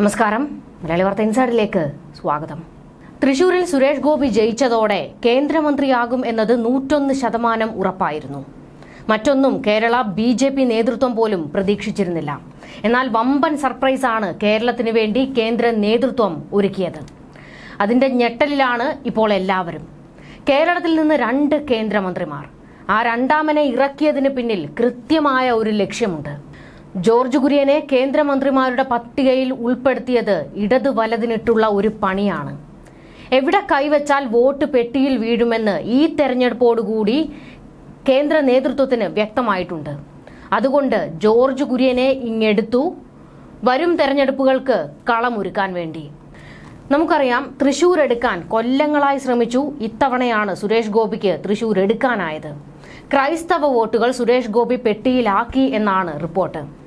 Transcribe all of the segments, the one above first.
നമസ്കാരം. മലയാളി വാർത്ത ഇൻസൈഡിലേക്ക് സ്വാഗതം. തൃശൂരിൽ സുരേഷ് ഗോപി ജയിച്ചതോടെ കേന്ദ്രമന്ത്രിയാകും എന്നത് നൂറ്റൊന്ന് ശതമാനം ഉറപ്പായിരുന്നു. മറ്റൊന്നും കേരള ബി ജെ പി നേതൃത്വം പോലും പ്രതീക്ഷിച്ചിരുന്നില്ല. എന്നാൽ വമ്പൻ സർപ്രൈസാണ് കേരളത്തിന് വേണ്ടി കേന്ദ്ര നേതൃത്വം ഒരുക്കിയത്. അതിന്റെ ഞെട്ടലിലാണ് ഇപ്പോൾ എല്ലാവരും. കേരളത്തിൽ നിന്ന് രണ്ട് കേന്ദ്രമന്ത്രിമാർ. ആ രണ്ടാമനെ ഇറക്കിയതിന് പിന്നിൽ കൃത്യമായ ഒരു ലക്ഷ്യമുണ്ട്. ജോർജ് കുര്യനെ കേന്ദ്രമന്ത്രിമാരുടെ പട്ടികയിൽ ഉൾപ്പെടുത്തിയത് ഇടത് വലതിനിട്ടുള്ള ഒരു പണിയാണ്. എവിടെ കൈവച്ചാൽ വോട്ട് പെട്ടിയിൽ വീഴുമെന്ന് ഈ തെരഞ്ഞെടുപ്പോടുകൂടി കേന്ദ്ര നേതൃത്വത്തിന് വ്യക്തമായിട്ടുണ്ട്. അതുകൊണ്ട് ജോർജ് കുര്യനെ ഇങ്ങെടുത്തു. വരും തെരഞ്ഞെടുപ്പുകൾക്ക് കളമൊരുക്കാൻ വേണ്ടി. നമുക്കറിയാം തൃശൂർ എടുക്കാൻ കൊല്ലങ്ങളായി ശ്രമിച്ചു. ഇത്തവണയാണ് സുരേഷ് ഗോപിക്ക് തൃശൂർ എടുക്കാനായത് ക്രൈസ്തവ വോട്ടുകൾ സുരേഷ് ഗോപി പെട്ടിയിലാക്കി എന്നാണ് റിപ്പോർട്ട്.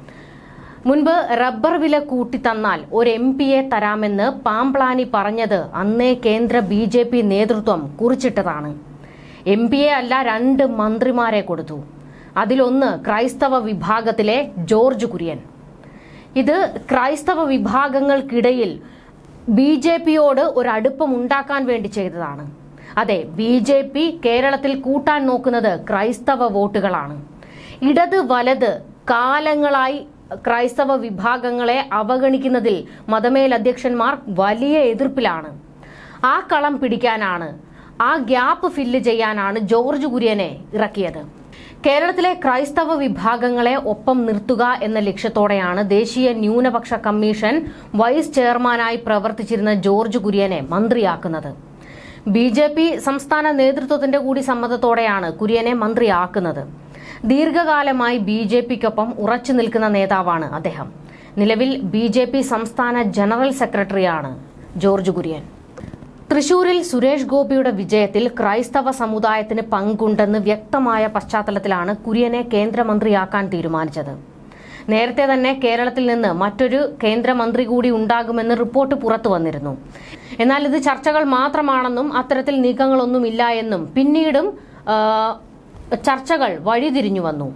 മുൻപ് റബ്ബർ വില കൂട്ടി തന്നാൽ ഒരു എം പിയെ തരാമെന്ന് പാംപ്ലാനി പറഞ്ഞത് അന്നേ കേന്ദ്ര ബി ജെ പി നേതൃത്വം കുറിച്ചിട്ടതാണ്. എം പിയെ അല്ല രണ്ട് മന്ത്രിമാരെ കൊടുത്തു. അതിലൊന്ന് ക്രൈസ്തവ വിഭാഗത്തിലെ ജോർജ് കുര്യൻ. ഇത് ക്രൈസ്തവ വിഭാഗങ്ങൾക്കിടയിൽ ബി ജെ പിയോട് ഒരു അടുപ്പം ഉണ്ടാക്കാൻ വേണ്ടി ചെയ്തതാണ്. അതെ ബി ജെ പി കേരളത്തിൽ കൂട്ടാൻ നോക്കുന്നത് ക്രൈസ്തവ വോട്ടുകളാണ്. ഇടത് വലത് കാലങ്ങളായി ക്രൈസ്തവ വിഭാഗങ്ങളെ അവഗണിക്കുന്നതിൽ മതമേൽ അധ്യക്ഷന്മാർ വലിയ എതിർപ്പിലാണ്. ആ കളം പിടിക്കാനാണ് ആ ഗ്യാപ്പ് ഫില്ല് ചെയ്യാനാണ് ജോർജ് കുര്യനെ ഇറക്കിയത്. കേരളത്തിലെ ക്രൈസ്തവ വിഭാഗങ്ങളെ ഒപ്പം നിർത്തുക എന്ന ലക്ഷ്യത്തോടെയാണ് ദേശീയ ന്യൂനപക്ഷ കമ്മീഷൻ വൈസ് ചെയർമാനായി പ്രവർത്തിച്ചിരുന്ന ജോർജ് കുര്യനെ മന്ത്രിയാക്കുന്നത്. ബി ജെ പി സംസ്ഥാന നേതൃത്വത്തിന്റെ കൂടി സമ്മതത്തോടെയാണ് കുര്യനെ മന്ത്രിയാക്കുന്നത്. ദീർഘകാലമായി ബി ജെ പിക്കൊപ്പം ഉറച്ചു നിൽക്കുന്ന നേതാവാണ് അദ്ദേഹം. നിലവിൽ ബി ജെ പി സംസ്ഥാന ജനറൽ സെക്രട്ടറിയാണ് ജോർജ് കുര്യൻ. തൃശൂരിൽ സുരേഷ് ഗോപിയുടെ വിജയത്തിൽ ക്രൈസ്തവ സമുദായത്തിന് പങ്കുണ്ടെന്ന് വ്യക്തമായ പശ്ചാത്തലത്തിലാണ് കുര്യനെ കേന്ദ്രമന്ത്രിയാക്കാൻ തീരുമാനിച്ചത്. നേരത്തെ തന്നെ കേരളത്തിൽ നിന്ന് മറ്റൊരു കേന്ദ്രമന്ത്രി കൂടി ഉണ്ടാകുമെന്ന് റിപ്പോർട്ട് പുറത്തു വന്നിരുന്നു. എന്നാൽ ഇത് ചർച്ചകൾ മാത്രമാണെന്നും അത്തരത്തിൽ നീക്കങ്ങളൊന്നുമില്ല എന്നും പിന്നീടും ചർച്ചകൾ വഴിതിരിഞ്ഞു വന്നു.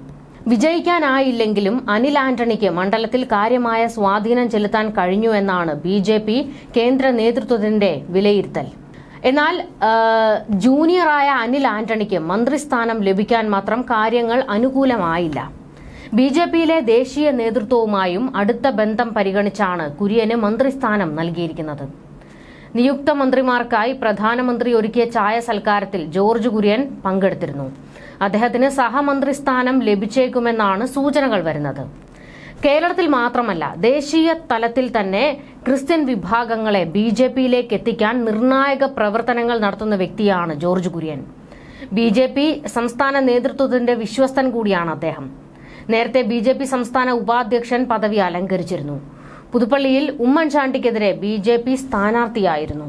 വിജയിക്കാനായില്ലെങ്കിലും അനിൽ ആന്റണിക്ക് മണ്ഡലത്തിൽ കാര്യമായ സ്വാധീനം ചെലുത്താൻ കഴിഞ്ഞു എന്നാണ് ബി ജെ പി കേന്ദ്ര നേതൃത്വത്തിന്റെ വിലയിരുത്തൽ. എന്നാൽ ജൂനിയറായ അനിൽ ആന്റണിക്ക് മന്ത്രിസ്ഥാനം ലഭിക്കാൻ മാത്രം കാര്യങ്ങൾ അനുകൂലമായില്ല. ബി ജെ പിയിലെ ദേശീയ നേതൃത്വവുമായും അടുത്ത ബന്ധം പരിഗണിച്ചാണ് കുര്യന് മന്ത്രിസ്ഥാനം നൽകിയിരിക്കുന്നത്. നിയുക്ത മന്ത്രിമാർക്കായി പ്രധാനമന്ത്രി ഒരുക്കിയ ചായ സൽക്കാരത്തിൽ ജോർജ് കുര്യൻ പങ്കെടുത്തിരുന്നു. അദ്ദേഹത്തിന് സഹമന്ത്രി സ്ഥാനം ലഭിച്ചേക്കുമെന്നാണ് സൂചനകൾ വരുന്നത്. കേരളത്തിൽ മാത്രമല്ല ദേശീയ തലത്തിൽ തന്നെ ക്രിസ്ത്യൻ വിഭാഗങ്ങളെ ബി ജെ പിയിലേക്ക് എത്തിക്കാൻ നിർണായക പ്രവർത്തനങ്ങൾ നടത്തുന്ന വ്യക്തിയാണ് George Kurian. B J P സംസ്ഥാന നേതൃത്വത്തിന്റെ വിശ്വസ്തൻ കൂടിയാണ് അദ്ദേഹം. നേരത്തെ ബി ജെ പി സംസ്ഥാന ഉപാധ്യക്ഷൻ പദവി അലങ്കരിച്ചിരുന്നു. പുതുപ്പള്ളിയിൽ ഉമ്മൻചാണ്ടിക്കെതിരെ ബി ജെ പി സ്ഥാനാർത്ഥിയായിരുന്നു.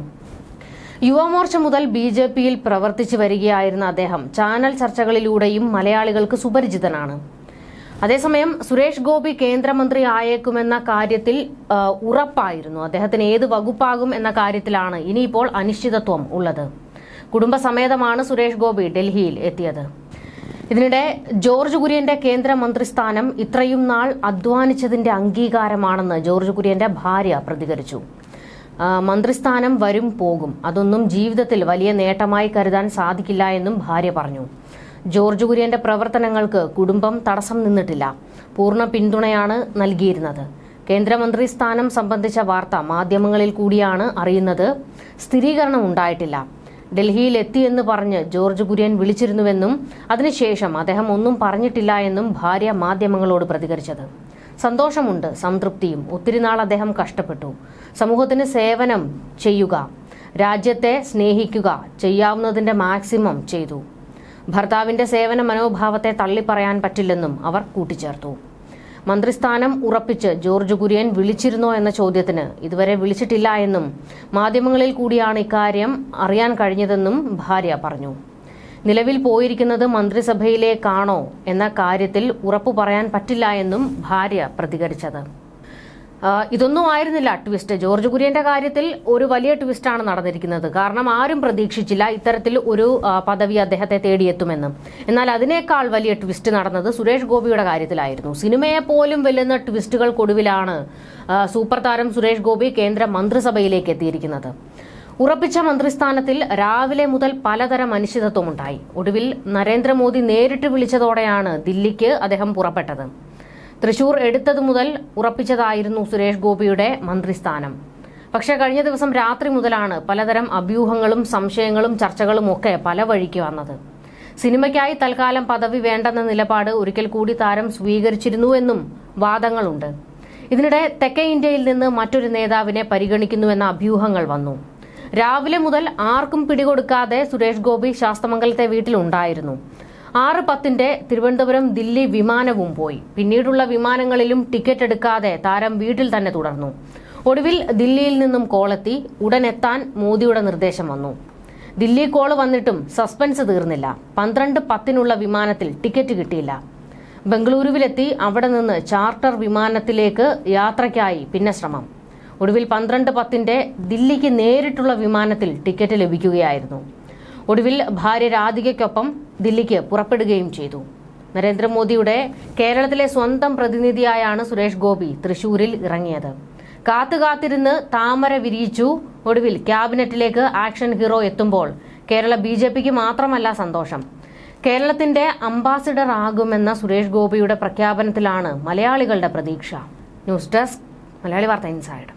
യുവമോർച്ച മുതൽ ബി ജെ പിയിൽ പ്രവർത്തിച്ചു വരികയായിരുന്ന അദ്ദേഹം ചാനൽ ചർച്ചകളിലൂടെയും മലയാളികൾക്ക് സുപരിചിതനാണ്. അതേസമയം സുരേഷ് ഗോപി കേന്ദ്രമന്ത്രി ആയേക്കുമെന്ന കാര്യത്തിൽ ഉറപ്പായിരുന്നു. അദ്ദേഹത്തിന് ഏത് വകുപ്പാകും എന്ന കാര്യത്തിലാണ് ഇനിയിപ്പോൾ അനിശ്ചിതത്വം ഉള്ളത്. കുടുംബസമേതമാണ് സുരേഷ് ഗോപി ഡൽഹിയിൽ എത്തിയത്. ഇതിനിടെ ജോർജ് കുര്യന്റെ കേന്ദ്രമന്ത്രി സ്ഥാനം ഇത്രയും നാൾ അധ്വാനിച്ചതിന്റെ അംഗീകാരമാണെന്ന് ജോർജ് കുര്യന്റെ ഭാര്യ പ്രതികരിച്ചു. മന്ത്രിസ്ഥാനം വരും പോകും. അതൊന്നും ജീവിതത്തിൽ വലിയ നേട്ടമായി കരുതാൻ സാധിക്കില്ല എന്നും ഭാര്യ പറഞ്ഞു. ജോർജ് കുര്യന്റെ പ്രവർത്തനങ്ങൾക്ക് കുടുംബം തടസ്സം നിന്നിട്ടില്ല. പൂർണ പിന്തുണയാണ് നൽകിയിരുന്നത്. കേന്ദ്രമന്ത്രി സ്ഥാനം സംബന്ധിച്ച വാർത്ത മാധ്യമങ്ങളിൽ കൂടിയാണ് അറിയുന്നത്. സ്ഥിരീകരണം ഉണ്ടായിട്ടില്ല. ഡൽഹിയിൽ എത്തിയെന്ന് പറഞ്ഞ് ജോർജ് കുര്യൻ വിളിച്ചിരുന്നുവെന്നും അതിനുശേഷം അദ്ദേഹം ഒന്നും പറഞ്ഞിട്ടില്ല എന്നും ഭാര്യ മാധ്യമങ്ങളോട് പ്രതികരിച്ചത്. സന്തോഷമുണ്ട് സംതൃപ്തിയും. ഒത്തിരി നാൾ അദ്ദേഹം കഷ്ടപ്പെട്ടു. സമൂഹത്തിന് സേവനം ചെയ്യുക രാജ്യത്തെ സ്നേഹിക്കുക ചെയ്യാവുന്നതിന്റെ മാക്സിമം ചെയ്തു. ഭർത്താവിന്റെ സേവന മനോഭാവത്തെ തള്ളിപ്പറയാൻ പറ്റില്ലെന്നും അവർ കൂട്ടിച്ചേർത്തു. മന്ത്രിസ്ഥാനം ഉറപ്പിച്ച് ജോർജ് കുര്യൻ വിളിച്ചിരുന്നോ എന്ന ചോദ്യത്തിന് ഇതുവരെ വിളിച്ചിട്ടില്ല എന്നും മാധ്യമങ്ങളിൽ കൂടിയാണ് ഇക്കാര്യം അറിയാൻ കഴിഞ്ഞതെന്നും ഭാര്യ പറഞ്ഞു. നിലവിൽ പോയിരിക്കുന്നത് മന്ത്രിസഭയിലേക്കാണോ എന്ന കാര്യത്തിൽ ഉറപ്പു പറയാൻ പറ്റില്ല എന്നും ഭാര്യ പ്രതികരിച്ചത്. ഇതൊന്നും ആയിരുന്നില്ല ട്വിസ്റ്റ് ജോർജ് കുര്യന്റെ കാര്യത്തിൽ ഒരു വലിയ ട്വിസ്റ്റാണ് നടന്നിരിക്കുന്നത്. കാരണം ആരും പ്രതീക്ഷിച്ചില്ല ഇത്തരത്തിൽ ഒരു പദവി അദ്ദേഹത്തെ തേടിയെത്തുമെന്ന്. എന്നാൽ അതിനേക്കാൾ വലിയ ട്വിസ്റ്റ് നടന്നത് സുരേഷ് ഗോപിയുടെ കാര്യത്തിലായിരുന്നു. സിനിമയെ പോലും വെല്ലുന്ന ട്വിസ്റ്റുകൾക്കൊടുവിലാണ് സൂപ്പർ താരം സുരേഷ് ഗോപി കേന്ദ്ര മന്ത്രിസഭയിലേക്ക് എത്തിയിരിക്കുന്നത്. ഉറപ്പിച്ച മന്ത്രിസ്ഥാനത്തിൽ രാവിലെ മുതൽ പലതരം അനിശ്ചിതത്വമുണ്ടായി. ഒടുവിൽ നരേന്ദ്രമോദി നേരിട്ട് വിളിച്ചതോടെയാണ് ദില്ലിക്ക് അദ്ദേഹം പുറപ്പെട്ടത്. തൃശൂർ എടുത്തതു മുതൽ ഉറപ്പിച്ചതായിരുന്നു സുരേഷ് ഗോപിയുടെ മന്ത്രിസ്ഥാനം. പക്ഷെ കഴിഞ്ഞ ദിവസം രാത്രി മുതലാണ് പലതരം അഭ്യൂഹങ്ങളും സംശയങ്ങളും ചർച്ചകളും ഒക്കെ പല വഴിക്ക് വന്നത്. സിനിമയ്ക്കായി തൽക്കാലം പദവി വേണ്ടെന്ന നിലപാട് ഒരിക്കൽ കൂടി താരം സ്വീകരിച്ചിരുന്നുവെന്നും വാദങ്ങളുണ്ട്. ഇതിനിടെ തെക്കേ ഇന്ത്യയിൽ നിന്ന് മറ്റൊരു നേതാവിനെ പരിഗണിക്കുന്നുവെന്ന അഭ്യൂഹങ്ങൾ വന്നു. രാവിലെ മുതൽ ആർക്കും പിടികൊടുക്കാതെ സുരേഷ് ഗോപി ശാസ്തമംഗലത്തെ വീട്ടിലുണ്ടായിരുന്നു. ആറ് പത്തിന്റെ തിരുവനന്തപുരം ദില്ലി വിമാനവും പോയി. പിന്നീടുള്ള വിമാനങ്ങളിലും ടിക്കറ്റ് എടുക്കാതെ താരം വീട്ടിൽ തന്നെ തുടർന്നു. ഒടുവിൽ ദില്ലിയിൽ നിന്നും കോളെത്തി ഉടൻ എത്താൻ മോദിയുടെ നിർദ്ദേശം വന്നു. ദില്ലി കോൾ വന്നിട്ടും സസ്പെൻസ് തീർന്നില്ല. പന്ത്രണ്ട് പത്തിനുള്ള വിമാനത്തിൽ ടിക്കറ്റ് കിട്ടിയില്ല. ബംഗളൂരുവിലെത്തി അവിടെ നിന്ന് ചാർട്ടർ വിമാനത്തിലേക്ക് യാത്രയ്ക്കായി പിന്നെ ശ്രമം ഒടുവിൽ പന്ത്രണ്ട് പത്തിന്റെ ദില്ലിക്ക് നേരിട്ടുള്ള വിമാനത്തിൽ ടിക്കറ്റ് ലഭിക്കുകയായിരുന്നു. ഒടുവിൽ ഭാര്യ രാധികയ്ക്കൊപ്പം ദില്ലിക്ക് പുറപ്പെടുകയും ചെയ്തു. നരേന്ദ്രമോദിയുടെ കേരളത്തിലെ സ്വന്തം പ്രതിനിധിയായാണ് സുരേഷ് ഗോപി തൃശൂരിൽ ഇറങ്ങിയത്. കാത്തുകാത്തിരുന്ന് താമര വിരിയിച്ചു. ഒടുവിൽ ക്യാബിനറ്റിലേക്ക് ആക്ഷൻ ഹീറോ എത്തുമ്പോൾ കേരള ബി ജെ പിക്ക് മാത്രമല്ല സന്തോഷം. കേരളത്തിന്റെ അംബാസിഡർ ആകുമെന്ന സുരേഷ് ഗോപിയുടെ പ്രഖ്യാപനത്തിലാണ് മലയാളികളുടെ പ്രതീക്ഷ. ന്യൂസ് ഡെസ്ക് മലയാളി വാർത്ത ഇൻസൈഡ്.